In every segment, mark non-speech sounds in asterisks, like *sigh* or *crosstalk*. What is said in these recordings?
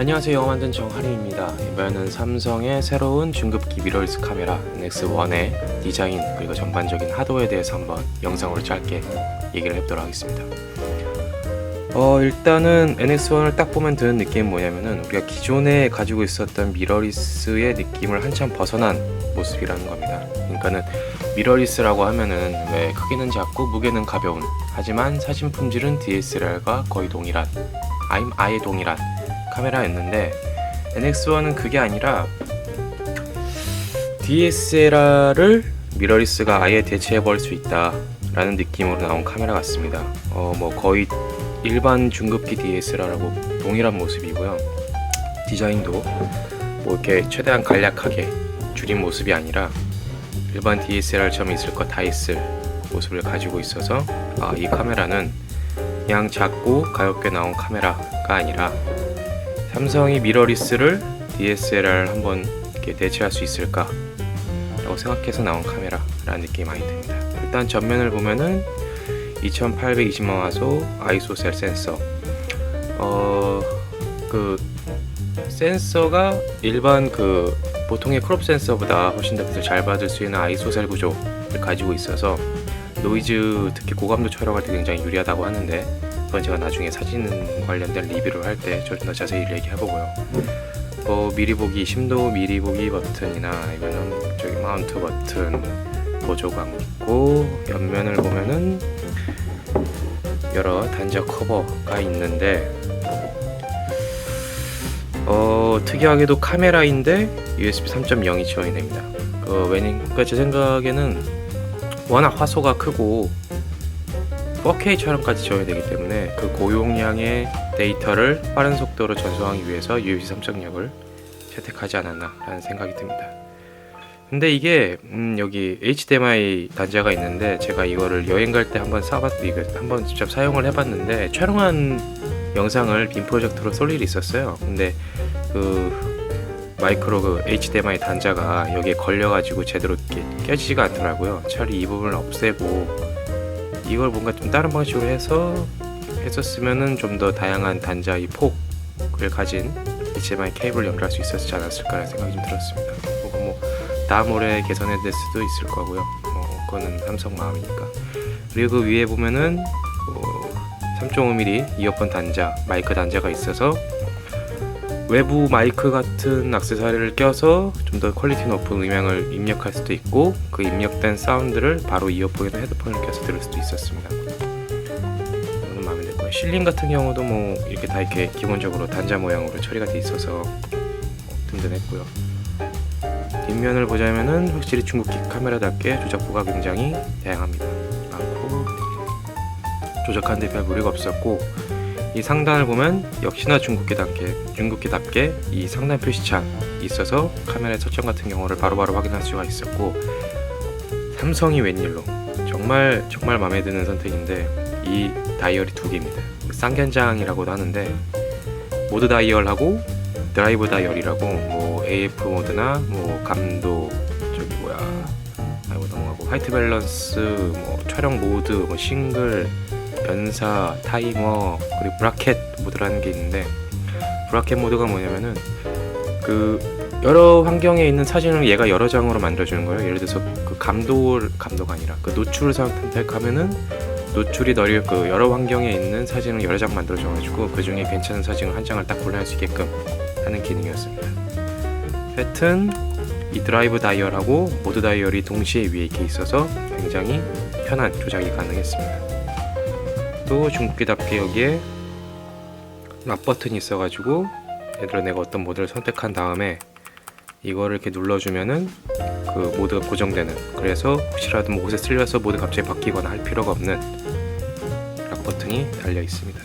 안녕하세요. 영어 만든 정하림입니다. 이번에는 삼성의 새로운 중급기 미러리스 카메라 NX1의 디자인 그리고 전반적인 하드웨어에 대해서 한번 영상으로 짧게 얘기를 해보도록 하겠습니다. 어 일단은 NX1을 딱 보면 드는 느낌은 뭐냐면은 우리가 기존에 가지고 있었던 미러리스의 느낌을 한참 벗어난 모습이라는 겁니다. 그러니까는 미러리스라고 하면은 왜 크기는 작고 무게는 가벼운 하지만 사진 품질은 DSLR과 거의 동일한 아예 동일한 카메라였는데 NX1은 그게 아니라 DSLR을 미러리스가 아예 대체해버릴 수 있다 라는 느낌으로 나온 카메라 같습니다. 어 뭐 거의 일반 중급기 DSLR하고 동일한 모습이고요. 디자인도 뭐 이렇게 최대한 간략하게 줄인 모습이 아니라 일반 DSLR처럼 있을 것 다 있을 모습을 가지고 있어서 아, 이 카메라는 그냥 작고 가볍게 나온 카메라가 아니라 삼성이 미러리스를 DSLR 한번 이렇게 대체할 수 있을까? 라고 생각해서 나온 카메라라는 느낌이 많이 듭니다. 일단 전면을 보면은 2820만 화소 아이소 셀 센서. 어, 그 센서가 일반 그 보통의 크롭 센서보다 훨씬 더 빛을 잘 받을 수 있는 아이소셀 구조를 가지고 있어서 노이즈 특히 고감도 촬영할 때 굉장히 유리하다고 하는데 그건 제가 나중에 사진 관련된 리뷰를 할 때 좀 더 자세히 얘기해 보고요. 뭐 미리 보기 심도 미리 보기 버튼이나 이거는 저기 마운트 버튼 보조광 있고 옆면을 보면은 여러 단자 커버가 있는데 어 특이하게도 카메라인데 USB 3.0이 지원이 됩니다. 그 왜냐 그러니까 제 생각에는 워낙 화소가 크고 4K 촬영까지 지원이 되기 때문에 그 고용량의 데이터를 빠른 속도로 전송하기 위해서 USB 3.0을 채택하지 않았나라는 생각이 듭니다. 근데 이게 음, 여기 HDMI 단자가 있는데 제가 이거를 여행 갈 때 한번 사봤 이거 한번 직접 사용을 해봤는데 촬영한 영상을 빔 프로젝터로 쏠 일이 있었어요. 근데 그 마이크로 그 HDMI 단자가 여기에 걸려가지고 제대로 껴지지가 않더라고요. 차라리 이 부분을 없애고 이걸 뭔가 좀 다른 방식으로 해서 했었으면은 좀 더 다양한 단자의 폭을 가진 HDMI 케이블을 연결할 수 있었지 않았을까라는 생각이 좀 들었습니다. 혹은 뭐 다음 올해 개선될 수도 있을 거고요. 뭐 그거는 삼성 마음이니까. 그리고 그 위에 보면은 어, 3.5mm 이어폰 단자, 마이크 단자가 있어서 외부 마이크 같은 액세서리를 껴서 좀 더 퀄리티 높은 음향을 입력할 수도 있고 그 입력된 사운드를 바로 이어폰이나 헤드폰을 껴서 들을 수도 있었습니다. 이거는 마음에 들고요. 실링 같은 경우도 뭐 이렇게 다 이렇게 기본적으로 단자 모양으로 처리가 돼 있어서 든든했고요. 뒷면을 보자면은 확실히 중국기 카메라답게 조작부가 굉장히 다양합니다. 많고 조작하는 데 별 무리가 없었고 이 상단을 보면 역시나 중국기답게 중국기답게 이 상단 표시창이 있어서 카메라의 설정 같은 경우를 바로바로 확인할 수가 있었고 삼성이 웬일로 정말 정말 마음에 드는 선택인데 이 다이얼이 두 개입니다. 쌍견장이라고도 하는데 모드 다이얼하고 드라이브 다이얼이라고 뭐 AF 모드나 뭐 감도 저기 뭐야 아이고 넘어가고 화이트 밸런스 뭐 촬영 모드 뭐 싱글 변사, 타이머, 그리고 브라켓 모드라는 게 있는데 브라켓 모드가 뭐냐면은 그 여러 환경에 있는 사진을 얘가 여러 장으로 만들어주는 거예요. 예를 들어서 그 감도 감도가 아니라 그 노출을 선택하면은 노출이 널, 그 여러 환경에 있는 사진을 여러 장 만들어줘가지고 그 중에 괜찮은 사진을 한 장을 딱 골라낼 수 있게끔 하는 기능이었습니다. 하여튼 이 드라이브 다이얼하고 모드 다이얼이 동시에 위에 있어서 굉장히 편한 조작이 가능했습니다. 또 중국기답게 여기에 락 버튼이 있어가지고 예를 들어 내가 어떤 모드를 선택한 다음에 이거를 이렇게 눌러주면은 그 모드가 고정되는 그래서 혹시라도 뭐 옷에 쓸려서 모드 갑자기 바뀌거나 할 필요가 없는 락 버튼이 달려 있습니다.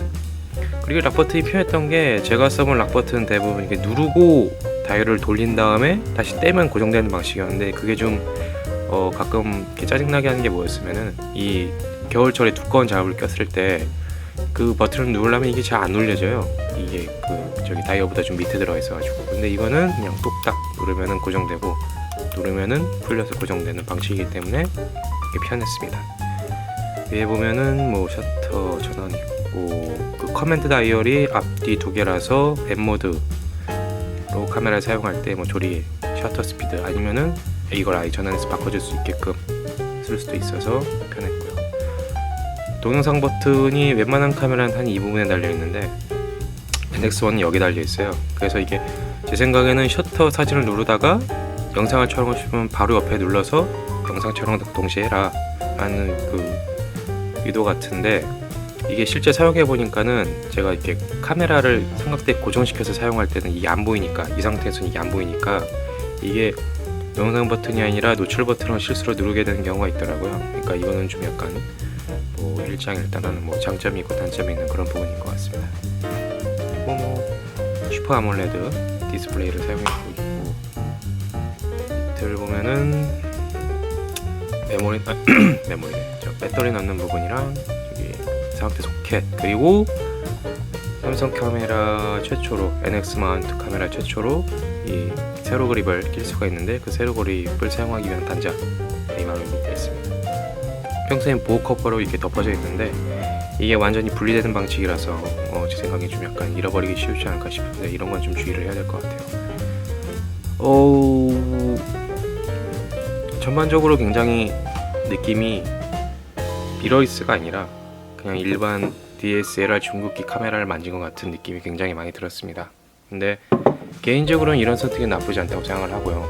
그리고 락 버튼이 필요했던 게 제가 써본 락 버튼 대부분 이렇게 누르고 다이얼을 돌린 다음에 다시 떼면 고정되는 방식이었는데 그게 좀 어, 가끔 이렇게 짜증나게 하는 게 뭐였으면은 이 겨울철에 두꺼운 작업을 꼈을 때 그 버튼을 누르려면 이게 잘 안 눌려져요. 이게 그 저기 다이얼보다 좀 밑에 들어가 있어가지고. 근데 이거는 그냥 뚝딱 누르면은 고정되고 누르면은 풀려서 고정되는 방식이기 때문에 이게 편했습니다. 위에 보면은 뭐 셔터 전원 있고 그 커맨드 다이얼이 앞뒤 두 개라서 밴 모드 로 카메라 사용할 때 뭐 조리 셔터 스피드 아니면은 이걸 아예 전환해서 바꿔줄 수 있게끔 쓸 수도 있어서 편했고요. 동영상 버튼이 웬만한 카메라는 한 이 부분에 달려 있는데 NX1은 여기 달려 있어요. 그래서 이게 제 생각에는 셔터 사진을 누르다가 영상을 촬영하고 싶으면 바로 옆에 눌러서 영상 촬영 동시에 해라 라는 그 의도 같은데 이게 실제 사용해 보니까는 제가 이렇게 카메라를 삼각대 고정시켜서 사용할 때는 이게 안 보이니까 이 상태에서는 이게 안 보이니까 이게 영상 버튼이 아니라 노출 버튼을 실수로 누르게 되는 경우가 있더라고요. 그러니까 이거는 좀 약간 뭐 일장일단하는 뭐 장점이 있고 단점이 있는 그런 부분인 것 같습니다. 그리고 뭐 슈퍼 아몰레드 디스플레이를 사용하고 있고 밑을 보면은 메모리 아, *clears throat* 메모리네 저 배터리 넣는 부분이랑 여기 상태 소켓 그리고 삼성 카메라 최초로 NX 마운트 카메라 최초로 이 세로 그립을 낄 수가 있는데 그 세로 그립을 사용하기 위한 단자 이 밑에 있습니다. 평소엔 보호 커버로 이렇게 덮어져 있는데 이게 완전히 분리되는 방식이라서 어, 제 생각에 좀 약간 잃어버리기 쉽지 않을까 싶은데 이런 건 좀 주의를 해야 될 것 같아요. 어... 전반적으로 굉장히 느낌이 미러리스가 아니라 그냥 일반 DSLR 중국기 카메라를 만진 것 같은 느낌이 굉장히 많이 들었습니다. 근데 개인적으로는 이런 선택이 나쁘지 않다고 생각을 하고요.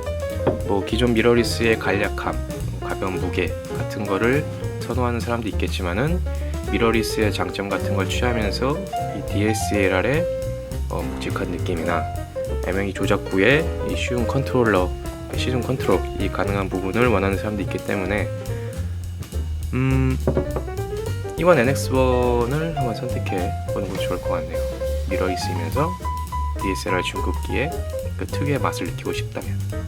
뭐 기존 미러리스의 간략함, 뭐 가벼운 무게 같은 거를 선호하는 사람도 있겠지만은 미러리스의 장점 같은 걸 취하면서 이 DSLR의 어, 묵직한 느낌이나 애명이 조작부에 이 쉬운 컨트롤러, 시중 컨트롤이 가능한 부분을 원하는 사람도 있기 때문에 음 이번 NX1을 한번 선택해 보는 것이 좋을 것 같네요. 미러리스이면서 DSLR 중급기의 그 특유의 맛을 느끼고 싶다면